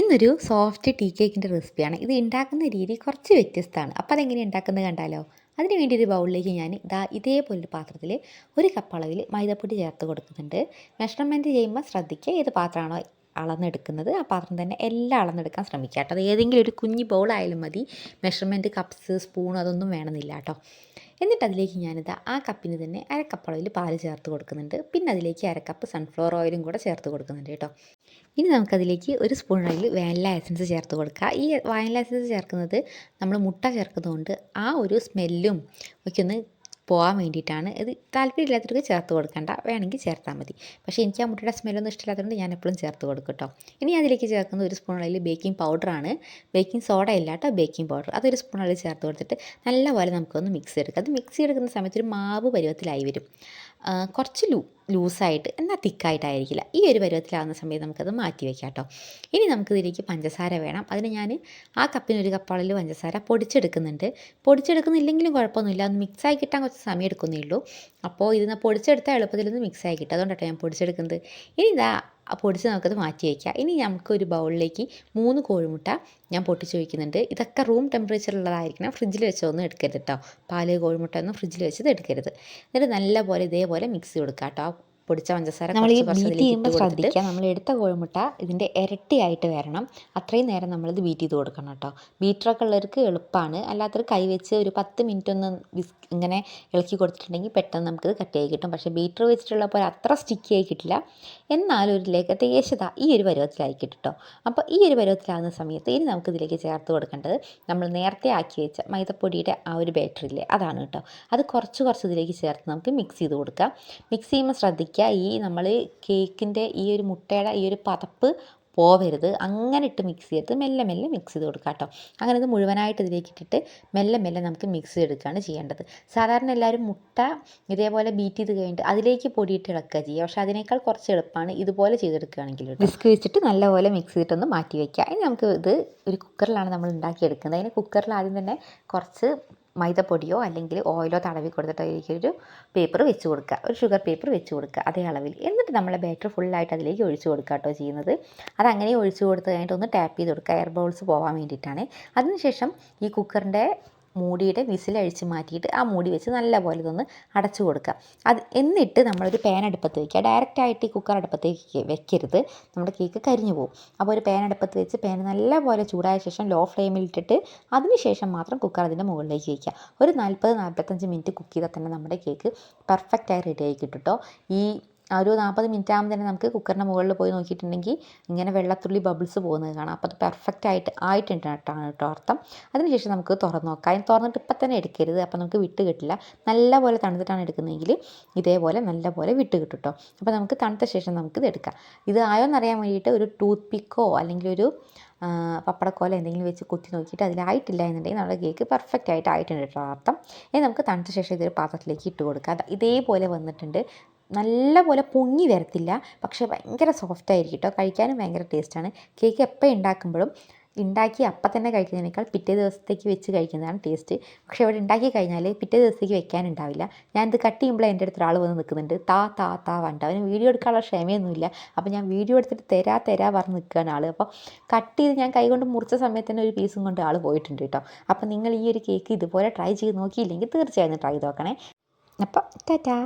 ഇന്നൊരു soft tea കേക്കിന്റെ റെസിപ്പിയാണ് ഇത് ഉണ്ടാക്കുന്ന രീതി കുറച്ച് വ്യത്യസ്തമാണ്. അപ്പോൾ അതെങ്ങനെ ഉണ്ടാക്കുന്നത് കണ്ടാലോ? അതിന് വേണ്ടി ഒരു ബൗളിലേക്ക് ഞാൻ ഇതാ ഇതേപോലൊരു പാത്രത്തിൽ ഒരു കപ്പ് അളവിൽ മൈദപ്പൊടി ചേർത്ത് കൊടുക്കുന്നുണ്ട്. മെഷർമെന്റ് ചെയ്യുമ്പോൾ ശ്രദ്ധിക്കുക ഏത് പാത്രമാണോ അളന്നെടുക്കുന്നത്. ആ പാത്രം തന്നെ എല്ലാം അളന്നെടുക്കാൻ ശ്രമിക്കുക കേട്ടോ. അത് ഏതെങ്കിലും ഒരു കുഞ്ഞ് ബൗളായാലും മതി. മെഷർമെന്റ് കപ്സ് സ്പൂൺ അതൊന്നും വേണമെന്നില്ല കേട്ടോ. എന്നിട്ട് അതിലേക്ക് ഞാനിത് ആ കപ്പിന് തന്നെ അരക്കപ്പ് അളവിൽ പാൽ ചേർത്ത് കൊടുക്കുന്നുണ്ട്. പിന്നെ അതിലേക്ക് അരക്കപ്പ് സൺഫ്ലവർ ഓയിലും കൂടെ ചേർത്ത് കൊടുക്കുന്നുണ്ട് കേട്ടോ. ഇനി നമുക്കതിലേക്ക് ഒരു സ്പൂൺ വാനില എസൻസ് ചേർത്ത് കൊടുക്കുക ഈ വാനില എസൻസ് ചേർക്കുന്നത് നമ്മൾ മുട്ട ചേർക്കുന്നതുകൊണ്ട് ആ ഒരു സ്മെല്ലും ഒക്കെ ഒന്ന് പോകാൻ വേണ്ടിയിട്ടാണ്. ഇത് താല്പര്യമില്ലാത്തവർക്ക് ചേർത്ത് കൊടുക്കണ്ട. വേണമെങ്കിൽ ചേർത്താൽ മതി. പക്ഷേ എനിക്ക് ആ മുട്ടയുടെ സ്മെല്ലൊന്നും ഇഷ്ടമില്ലാത്തതുകൊണ്ട് ഞാൻ എപ്പോഴും ചേർത്ത് കൊടുക്കും കേട്ടോ. ഇനി അതിലേക്ക് ചേർക്കുന്ന ഒരു സ്പൂൺ ബേക്കിംഗ് പൗഡറാണ് ബേക്കിംഗ് സോഡ ഇല്ല കേട്ടോ ബേക്കിംഗ് പൗഡർ അതൊരു സ്പൂൺ ചേർത്ത് കൊടുത്തിട്ട് നല്ലപോലെ നമുക്കൊന്ന് മിക്സ് എടുക്കാം. അത് മിക്സ് എടുക്കുന്ന സമയത്ത് ഒരു മാവ് പരുവത്തിലായി വരും. കുറച്ച് ലൂ ലൂസായിട്ട് എന്നാൽ തിക്കായിട്ടായിരിക്കില്ല. ഈ ഒരു പരുവത്തിലാകുന്ന സമയത്ത് നമുക്കത് മാറ്റി വയ്ക്കാം കേട്ടോ ഇനി നമുക്കിതിലേക്ക് പഞ്ചസാര വേണം. അതിന് ഞാൻ ആ കപ്പിന് ഒരു കപ്പാളിൽ പഞ്ചസാര പൊടിച്ചെടുക്കുന്നുണ്ട്. പൊടിച്ചെടുക്കുന്നില്ലെങ്കിലും കുഴപ്പമൊന്നുമില്ല. അത് മിക്സായി കിട്ടാൻ കുറച്ച് സമയം എടുക്കുന്നേ ഉള്ളൂ. അപ്പോൾ ഇതിന് പൊടിച്ചെടുത്താൽ എളുപ്പത്തിലൊന്ന് മിക്സായി കിട്ടും. അതുകൊണ്ടാണ് ഞാൻ പൊടിച്ചെടുക്കുന്നത്. ഇനി ഇതാ പൊടിച്ച് നമുക്കത് മാറ്റി വയ്ക്കാം. ഇനി നമുക്കൊരു ബൗളിലേക്ക് മൂന്ന് കോഴിമുട്ട ഞാൻ പൊട്ടിച്ച് വയ്ക്കുന്നുണ്ട് ഇതൊക്കെ റൂം ടെമ്പറേച്ചറിലുള്ളതായിരിക്കണം ഫ്രിഡ്ജിൽ വെച്ചൊന്നും എടുക്കരുത് കേട്ടോ പാൽ കോഴിമുട്ട ഒന്നും ഫ്രിഡ്ജിൽ വെച്ചത് എടുക്കരുത്. എന്നിട്ട് നല്ലപോലെ ഇതേപോലെ മിക്സ് കൊടുക്കാം കേട്ടോ പൊടിച്ച പഞ്ചസാര നമ്മൾ ഈ ബീറ്റ് ചെയ്യുമ്പോൾ ശ്രദ്ധിക്കുക. നമ്മൾ എടുത്ത കോഴിമുട്ട ഇതിന്റെ ഇരട്ടിയായിട്ട് വരണം. അത്രയും നേരം നമ്മളിത് ബീറ്റ് ചെയ്ത് കൊടുക്കണം കേട്ടോ. ബീറ്ററൊക്കെ ഉള്ളവർക്ക് എളുപ്പമാണ്. അല്ലാത്തവർ കൈ വെച്ച് ഒരു പത്ത് മിനിറ്റ് ഒന്ന് വിസ് ഇങ്ങനെ ഇളക്കി കൊടുത്തിട്ടുണ്ടെങ്കിൽ പെട്ടെന്ന് നമുക്കിത് കട്ടിയായി കിട്ടും. പക്ഷേ ബീറ്റർ വെച്ചിട്ടുള്ള പോലെ അത്ര സ്റ്റിക്കി ആയി കിട്ടില്ല. എന്നാലും ഒരു ലേഖത്തേശത ഈ ഒരു പരുവത്തിലായി കിട്ടും കേട്ടോ. അപ്പോൾ ഈ ഒരു പരുവത്തിലാകുന്ന സമയത്ത് ഇനി നമുക്ക് ഇതിലേക്ക് ചേർത്ത് കൊടുക്കേണ്ടത് നമ്മൾ നേരത്തെ ആക്കി വെച്ച മൈദപ്പൊടിയുടെ ആ ഒരു ബാറ്ററില്ലേ അതാണ് കേട്ടോ. അത് കുറച്ച് കുറച്ച് ഇതിലേക്ക് ചേർത്ത് നമുക്ക് മിക്സ് ചെയ്ത് കൊടുക്കാം. മിക്സ് ചെയ്യുമ്പോൾ ശ്രദ്ധിക്കുക ഈ നമ്മൾ കേക്കിന്റെ ഈ ഒരു മുട്ടയുടെ ഈ ഒരു പതപ്പ് പോവരുത്. അങ്ങനെ ഇട്ട് മിക്സ് ചെയ്ത് മെല്ലെ മെല്ലെ മിക്സ് ചെയ്ത് കൊടുക്കുക കേട്ടോ. അങ്ങനെ ഇത് മുഴുവനായിട്ട് ഇതിലേക്ക് ഇട്ടിട്ട് മെല്ലെ മെല്ലെ നമുക്ക് മിക്സ് ചെയ്തെടുക്കുകയാണ് ചെയ്യേണ്ടത്. സാധാരണ എല്ലാവരും മുട്ട ഇതേപോലെ ബീറ്റ് ചെയ്ത് കഴിഞ്ഞിട്ട് അതിലേക്ക് പൊടിയിട്ട് ഇളക്കുക ചെയ്യുക. പക്ഷേ അതിനേക്കാൾ കുറച്ച് എളുപ്പമാണ് ഇതുപോലെ ചെയ്തെടുക്കുകയാണെങ്കിൽ വിസ്ക് വെച്ചിട്ട് നല്ലപോലെ മിക്സ് ചെയ്തിട്ടൊന്ന് മാറ്റി വയ്ക്കുക. ഇനി നമുക്ക് ഇത് ഒരു കുക്കറിലാണ് നമ്മൾ ഉണ്ടാക്കിയെടുക്കുന്നത്. അതിന് കുക്കറിൽ ആദ്യം തന്നെ കുറച്ച് മൈദപ്പൊടിയോ അല്ലെങ്കിൽ ഓയിലോ തടവി കൊടുത്തിട്ട് ഒരു പേപ്പർ വെച്ച് കൊടുക്കുക. ഒരു ഷുഗർ പേപ്പർ വെച്ച് കൊടുക്കുക. അതേ അളവിൽ. എന്നിട്ട് നമ്മളെ ബാറ്റർ ഫുള്ളായിട്ട് അതിലേക്ക് ഒഴിച്ച് കൊടുക്കുക കേട്ടോ ചെയ്യുന്നത്. അതങ്ങനെ ഒഴിച്ച് കൊടുത്ത് കഴിഞ്ഞിട്ട് ഒന്ന് ടാപ്പ് ചെയ്ത് കൊടുക്കുക. എയർ ബൗൾസ് പോകാൻ വേണ്ടിയിട്ടാണ്. അതിനുശേഷം ഈ കുക്കറിന്റെ മൂടിയുടെ വിസിലഴിച്ച് മാറ്റിയിട്ട് ആ മൂടി വെച്ച് നല്ലപോലെ ഇതൊന്ന് അടച്ചു കൊടുക്കുക. അത് എന്നിട്ട് നമ്മളൊരു പാൻ അടുപ്പത്ത് വയ്ക്കുക ഡയറക്റ്റ് ആയിട്ട് ഈ കുക്കർ അടുപ്പത്തേക്ക് വെക്കരുത്. നമ്മുടെ കേക്ക് കരിഞ്ഞു പോകും. അപ്പോൾ ഒരു പാൻ അടുപ്പത്ത് വെച്ച് പാൻ നല്ലപോലെ ചൂടായ ശേഷം ലോ ഫ്ലെയിമിൽ ഇട്ടിട്ട് അതിനുശേഷം മാത്രം കുക്കർ അതിന്റെ മുകളിലേക്ക് വയ്ക്കുക ഒരു നാൽപ്പത് നാൽപ്പത്തഞ്ച് മിനിറ്റ് കുക്ക് ചെയ്താൽ തന്നെ നമ്മുടെ കേക്ക് പെർഫെക്റ്റായി റെഡി ആയി കിട്ടും കേട്ടോ ഈ ഒരു നാൽപ്പത് മിനിറ്റ് ആകുമ്പോൾ തന്നെ നമുക്ക് കുക്കറിന്റെ മുകളിൽ പോയി നോക്കിയിട്ടുണ്ടെങ്കിൽ ഇങ്ങനെ വെള്ളത്തുള്ളി ബബിൾസ് പോകുന്നത് കാണാം. അപ്പോൾ അത് പെർഫെക്റ്റ് ആയിട്ട് ആയിട്ടുണ്ട് കേട്ടോ അർത്ഥം. അതിനുശേഷം നമുക്ക് തുറന്ന് നോക്കാം. തുറന്നിട്ട് ഇപ്പം തന്നെ എടുക്കരുത്. അപ്പോൾ നമുക്ക് വിട്ട് കിട്ടില്ല. നല്ലപോലെ തണുത്തിട്ടാണ് എടുക്കുന്നതെങ്കിൽ ഇതേപോലെ നല്ലപോലെ വിട്ട് കിട്ടും കേട്ടോ അപ്പോൾ നമുക്ക് തണുത്ത ശേഷം നമുക്കിത് എടുക്കാം. ഇത് ആയോ എന്നറിയാൻ വേണ്ടിയിട്ട് ഒരു ടൂത്ത് പിക്കോ അല്ലെങ്കിൽ ഒരു പപ്പടക്കോല എന്തെങ്കിലും വെച്ച് കുത്തി നോക്കിയിട്ട് അതിലായിട്ടില്ല എന്നുണ്ടെങ്കിൽ നമ്മുടെ കേക്ക് പെർഫെക്റ്റ് ആയിട്ട് ആയിട്ടുണ്ട് കേട്ടോ അർത്ഥം. ഇനി നമുക്ക് തണുത്ത ശേഷം ഇതൊരു പാത്രത്തിലേക്ക് ഇട്ട് കൊടുക്കാം. ഇതേപോലെ വന്നിട്ടുണ്ട്. നല്ല പോലെ പൊങ്ങി വരത്തില്ല. പക്ഷേ ഭയങ്കര സോഫ്റ്റ് ആയിരിക്കും കേട്ടോ കഴിക്കാനും ഭയങ്കര ടേസ്റ്റാണ് കേക്ക് എപ്പോൾ ഉണ്ടാക്കുമ്പോഴും ഉണ്ടാക്കി അപ്പം തന്നെ കഴിക്കുന്നതിനേക്കാൾ പിറ്റേ ദിവസത്തേക്ക് വെച്ച് കഴിക്കുന്നതാണ് ടേസ്റ്റ് പക്ഷേ ഇവിടെ ഉണ്ടാക്കി കഴിഞ്ഞാൽ പിറ്റേ ദിവസത്തേക്ക് വെക്കാനുണ്ടാവില്ല. ഞാനിത് കട്ട് ചെയ്യുമ്പോൾ എന്റെ അടുത്ത് ഒരാൾ വന്ന് നിൽക്കുന്നുണ്ട് താ താ താ വണ്ട അവന് വീഡിയോ എടുക്കാനുള്ള ക്ഷമയൊന്നുമില്ല. അപ്പോൾ ഞാൻ വീഡിയോ എടുത്തിട്ട് തരാ തരാ പറഞ്ഞ് നിൽക്കുകയാണ് ആൾ അപ്പോൾ കട്ട് ചെയ്ത് ഞാൻ കൈകൊണ്ട് മുറിച്ച സമയത്ത് തന്നെ ഒരു പീസും കൊണ്ട് ആൾ പോയിട്ടുണ്ട് കേട്ടോ അപ്പോൾ നിങ്ങൾ ഈ ഒരു കേക്ക് ഇതുപോലെ ട്രൈ ചെയ്ത് നോക്കിയില്ലെങ്കിൽ തീർച്ചയായും ട്രൈ ചെയ്ത് നോക്കണേ. അപ്പോൾ ടാറ്റാ.